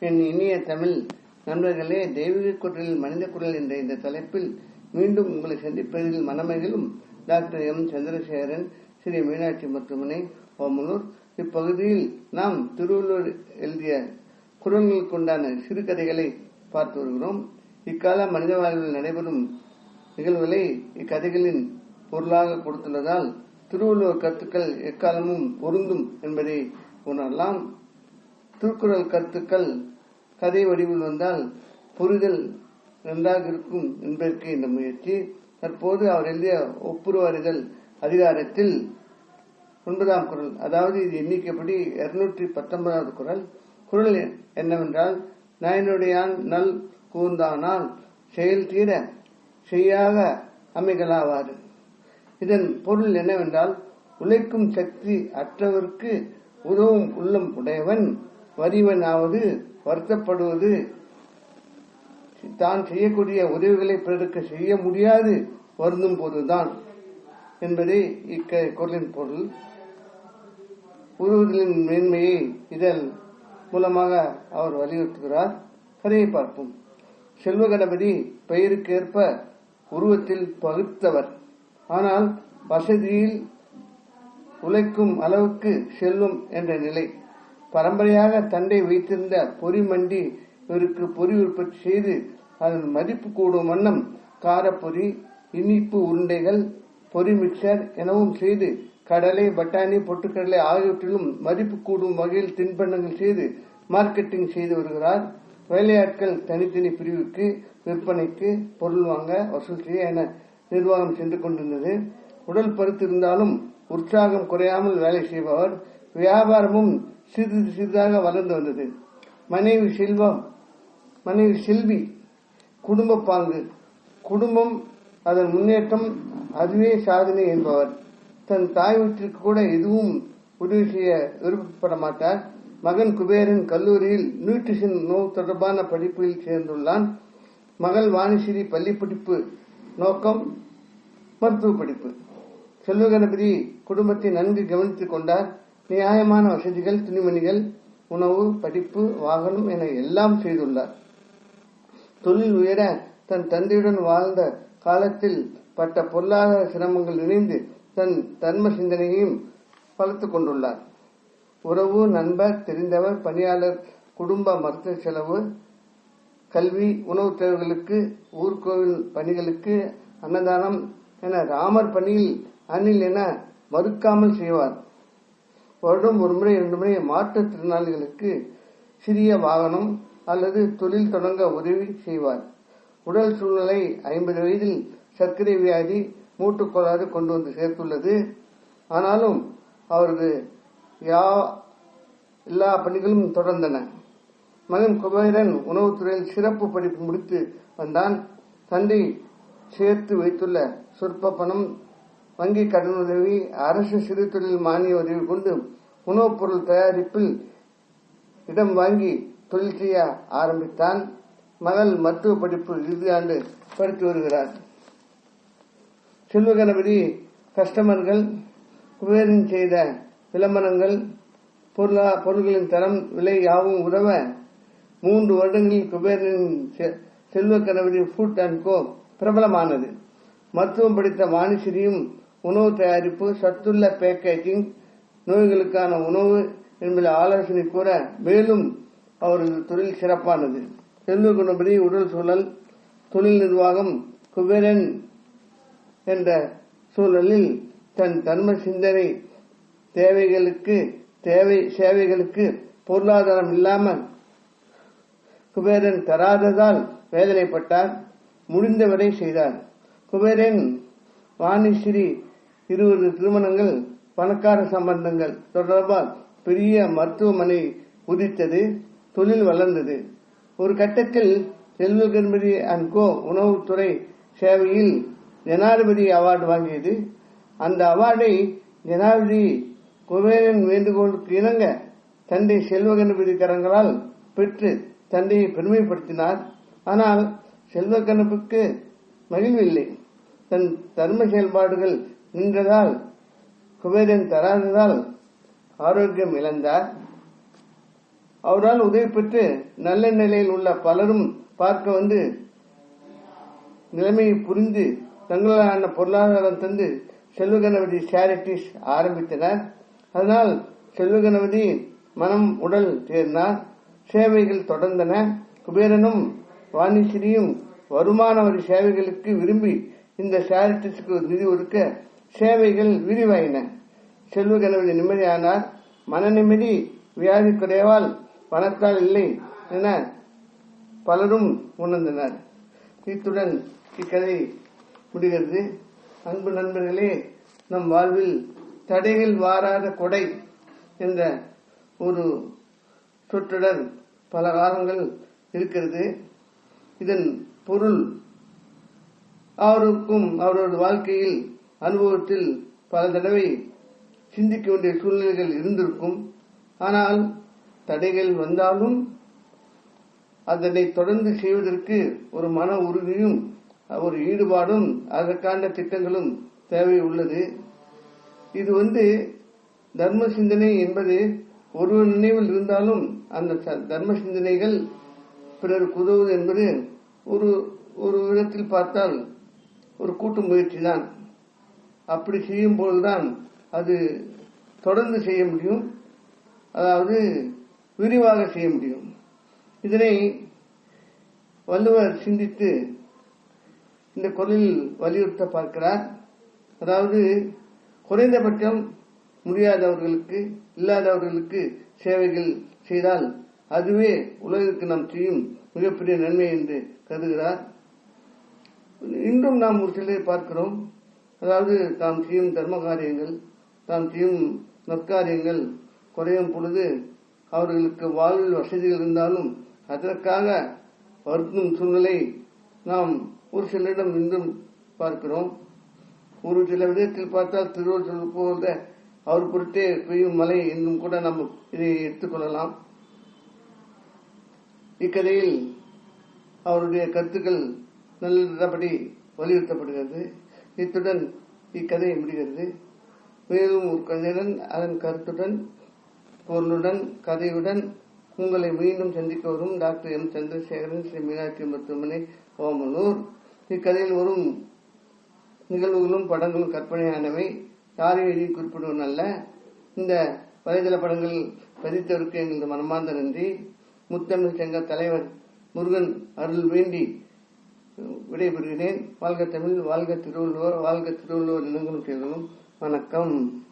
என் இனிய தமிழ் நண்பர்களே தெய்வீக குரலில் மனித குரல் என்ற இந்த தலைப்பில் மீண்டும் உங்களை சந்திப்பதில் மனமகிழும் டாக்டர் எம். சந்திரசேகரன் ஸ்ரீ மீனாட்சி மருத்துவமனை ஓமலூர் இப்பகுதியில் நாம் திருவள்ளுவர் எழுதிய குரல்களுக்குண்டான சிறுகதைகளை பார்த்து வருகிறோம். இக்கால மனித வாழ்வில் நடைபெறும் நிகழ்வுகளை இக்கதைகளின் பொருளாக கொடுத்துள்ளதால் திருவள்ளுவர் கருத்துக்கள் எக்காலமும் பொருந்தும் என்பதை உணரலாம். திருக்குறள் கருத்துக்கள் கதை வடிவில் வந்தால் புரிதல் நன்றாக இருக்கும் என்பதற்கு இந்த முயற்சி. தற்போது அவர் எழுதிய ஒப்புருவறிதல் அதிகாரத்தில் ஒன்பதாம் குரல் அதாவது இது எண்ணிக்கைப்படி இருநூற்றி பத்தொன்பதாவது குரல். குரல் என்னவென்றால் நயனுடையான் நல் கூர்ந்தானால் செயல் தீர செய்யாக அமைகளாவாறு இதன் பொருள் என்னவென்றால் உழைக்கும் சக்தி அற்றவர்க்கு உதவும் உள்ளம் உடையவன் வரிவனாவது வருத்தப்படுவது. தான் செய்யக்கூடிய உதவிகளை பிறருக்கு செய்ய முடியாது வருந்தும் போதுதான் என்பதே இக்குரலின் பொருள். உருவுதலின் மேன்மையை இதன் மூலமாக அவர் வலியுறுத்துகிறார். கதையை பார்ப்போம். செல்வ கணபதி பெயருக்கேற்ப உருவத்தில் பகுத்தவர். ஆனால் வசதியில் உழைக்கும் அளவுக்கு செல்வம் என்ற நிலை. பரம்பரையாக தண்டை வைத்திருந்த பொறி மண்டி இவருக்கு பொறி உற்பத்தி செய்து அதன் மதிப்பு கூடும் வண்ணம் காரப்பொறி இனிப்பு உருண்டைகள் பொறி மிக்சர் எனவும் செய்து கடலை பட்டாணி பொட்டுக்கடலை ஆகியவற்றிலும் மதிப்பு கூடும் வகையில் தின்பண்டங்கள் செய்து மார்க்கெட்டிங் செய்து வருகிறார். வேலையாட்கள் தனித்தனி பிரிவுக்கு விற்பனைக்கு பொருள் வாங்க வசூல் செய்ய என நிர்வாகம் சென்று கொண்டிருந்தது. உடல் பருத்திருந்தாலும் உற்சாகம் குறையாமல் வேலை செய்பவர். வியாபாரமும் சிறிது சிறிதாக வளர்ந்து வந்தது. மனைவி செல்வம் மனைவி செல்வி குடும்ப பாங்கு. குடும்பம் அதன் முன்னேற்றம் அதுவே சாதனை என்பவர். தன் தாய் வீட்டிற்கு கூட எதுவும் உதவி செய்ய விருப்பப்பட மாட்டார். மகன் குபேரன் கல்லூரியில் நியூட்ரிஷன் நோய் தொடர்பான படிப்பில் சேர்ந்துள்ளான். மகள் வாணிஸ்ரீ பள்ளி படிப்பு நோக்கம் மருத்துவ படிப்பு. செல்வகணபதி குடும்பத்தை நன்கு கவனித்துக் கொண்டார். நியாயமான வசதிகள் துணிமணிகள் உணவு படிப்பு வாகனம் என எல்லாம் செய்துள்ளார். தொழில் உயர தன் தந்தையுடன் வாழ்ந்த காலத்தில் பட்ட பொருளாதார சிரமங்கள் இணைந்து தன் தர்ம சிந்தனையையும் வளர்த்து கொண்டுள்ளார். உறவு நண்பர் தெரிந்தவர் பணியாளர் குடும்ப மருத்துவ செலவு கல்வி உணவு தேவைகளுக்கு ஊர்கோவில் பணிகளுக்கு அன்னதானம் என ராமர் பணியில் அணில் என மறுக்காமல் செய்வார். வருடம் ஒரு முறை இரண்டு முறை மாற்றுத்திறனாளிகளுக்கு சிறிய வாகனம் அல்லது தொழில் தொடங்க உதவி செய்வார். உடல் சூழ்நிலை ஐம்பது வயதில் சர்க்கரை வியாதி மூட்டுக்கோளாறு கொண்டு வந்து சேர்த்துள்ளது. ஆனாலும் அவரது யா எல்லா பணிகளும் தொடர்ந்தன. மகன் குபேரன் உணவுத்துறையில் சிறப்பு படிப்பு முடித்து வந்தான். தந்தை சேர்த்து வைத்துள்ள சொற்ப பணம் வங்கி கடனுதவி அரசு சிறு தொழில் மானிய உதவி கொண்டு உணவுப் பொருள் தயாரிப்பில் இடம் வாங்கி தொழில் செய்ய ஆரம்பித்தான். மகள் மருத்துவ படிப்பு இறுதி ஆண்டு படித்து வருகிறார். செல்வ கணபதி கஸ்டமர்கள் குபேரன் செய்த விளம்பரங்கள் பொருளா பொருள்களின் தரம் விலை யாவும் உதவ மூன்று வருடங்களில் குபேரனின் செல்வ கணபதி ஃபுட் அண்ட் கோ பிரபலமானது. மருத்துவம் படித்த வாணிசிரியும் உணவு தயாரிப்பு சத்துள்ள பேக்கேஜிங் நோய்களுக்கான உணவு என்பதை ஆலோசனை கூற மேலும் அவரது தொழில் சிறப்பானது. தெரிந்து கொண்டபடி உடல் சூழல் தொழில் நிர்வாகம் குபேரன் என்ற சூழலில் தன் தர்ம சிந்தனை தேவைகளுக்கு தேவை சேவைகளுக்கு பொருளாதாரம் இல்லாமல் குபேரன் தராததால் வேதனைப்பட்டார் முடிந்தவரை செய்தார். குபேரன் வாணிஸ்ரீ இருபது திருமணங்கள் பணக்கார சம்பந்தங்கள் தொடர்பால் பெரிய மருத்துவமனை உதித்தது தொழில் வளர்ந்தது. ஒரு கட்டத்தில் செல்வ கணபதி அண்ட் கோ உணவுத்துறை சேவையில் ஜனாதிபதி அவார்டு வாங்கியது. அந்த அவார்டை ஜனாதிபதி குபேரன் வேண்டுகோளுக்கு இணங்க தந்தை செல்வ கணபதி கரங்களால் பெற்று தந்தையை பெருமைப்படுத்தினார். ஆனால் செல்வ கணப்புக்கு மகிழ்வில்லை. தன் தர்ம செயல்பாடுகள் நின்றதால் குபேரன் தராததால் ஆரோக்கியம் இழந்தார் அவரால் உதவி பெற்று நல்ல நிலையில் உள்ள பலரும் பார்க்க வந்து நிலைமையை புரிந்து தங்களான பொருளாதாரம் தந்து செல்வ கணபதி சேரிட்டிஸ் ஆரம்பித்தனர். அதனால் செல்வ கணபதி மனம் உடல் தேர்ந்தார். சேவைகள் தொடர்ந்தன. குபேரனும் வாணிஸ்ரீயும் வருமான வரி சேவைகளுக்கு விரும்பி இந்த சேரிட்டிஸ்க்கு நிதி ஒதுக்க சேவைகள் விரிவாயின. செல்வ கணபதி நிம்மதியானார். மன நிம்மதி வியாதி குறைவால் பணத்தால் இல்லை என பலரும் உணர்ந்தனர். இத்துடன் இக்கதை முடிகிறது. அன்பு நண்பர்களே நம் வாழ்வில் தடைகள் வாராத கொடை என்ற ஒரு சொற்றொடர் பல காலங்கள் இருக்கிறது. இதன் பொருள் அவருக்கும் அவரது வாழ்க்கையில் அனுபவத்தில் பல தடவை சிந்திக்க வேண்டிய சூழ்நிலைகள் இருந்திருக்கும். ஆனால் தடைகள் வந்தாலும் அதனை தொடர்ந்து செய்வதற்கு ஒரு மன உறுதியும் ஒரு ஈடுபாடும் அதற்கான திட்டங்களும் தேவை உள்ளது. இது வந்து தர்ம சிந்தனை என்பது ஒருவர் நினைவில் இருந்தாலும் அந்த ச- தர்ம சிந்தனைகள் பிறருக்கு உதவுவது என்பது ஒரு ஒரு விதத்தில் பார்த்தால் ஒரு கூட்டு முயற்சி தான் அப்படி செய்யும் போதுதான் அது தொடர்ந்து செய்ய முடியும். அதாவது விரிவாக செய்ய முடியும். இதனை வள்ளுவர் சிந்தித்து இந்த குரலில் வலியுறுத்த பார்க்கிறார். அதாவது குறைந்தபட்சம் முடியாதவர்களுக்கு இல்லாதவர்களுக்கு சேவைகள் செய்தால் அதுவே உலகிற்கு நாம் செய்யும் மிகப்பெரிய நன்மை என்று கருதுகிறார். இன்றும் நாம் ஒரு சிலரை பார்க்கிறோம். அதாவது தாம் செய்யும் தர்ம காரியங்கள் தாம் செய்யும் நற்காரியங்கள் குறையும் பொழுது அவர்களுக்கு வாழ்வில் வசதிகள் இருந்தாலும் அதற்காக வருத்தும் சூழ்நிலை நாம் ஒரு சிலரிடம் இன்றும் பார்க்கிறோம். ஒரு சில விதத்தில் பார்த்தால் திருவள்ளுவர் போல அவர் பொருட்டே பெய்யும் மழை இன்னும் கூட நாம் இதை எடுத்துக்கொள்ளலாம் இக்கதையில் அவருடைய கருத்துக்கள் நல்லபடி வலியுறுத்தப்படுகிறது. இத்துடன் இக்கதை முடிகிறது. மேலும் ஒரு கதையுடன் அதன் கருத்துடன் பொருளுடன் கதையுடன் உங்களை மீண்டும் சந்திக்க வரும் டாக்டர் எம். சந்திரசேகரன் ஸ்ரீ மீனாட்சி மருத்துவமனை ஓமனூர். இக்கதையில் வரும் நிகழ்வுகளும் படங்களும் கற்பனையானவை. யாரையும் எழுதி குறிப்பிடுவன் அல்ல. இந்த வலைதள படங்கள் பதித்தவருக்கு எங்களது மனமார்ந்த நன்றி. முத்தமிழ் சங்க தலைவர் முருகன் அருள் வேண்டி விடைபெறுகிறேன். வாழ்க தமிழ் வாழ்க திருவள்ளுவர் வாழ்க திருவள்ளுவர் இனங்களும் வணக்கம்.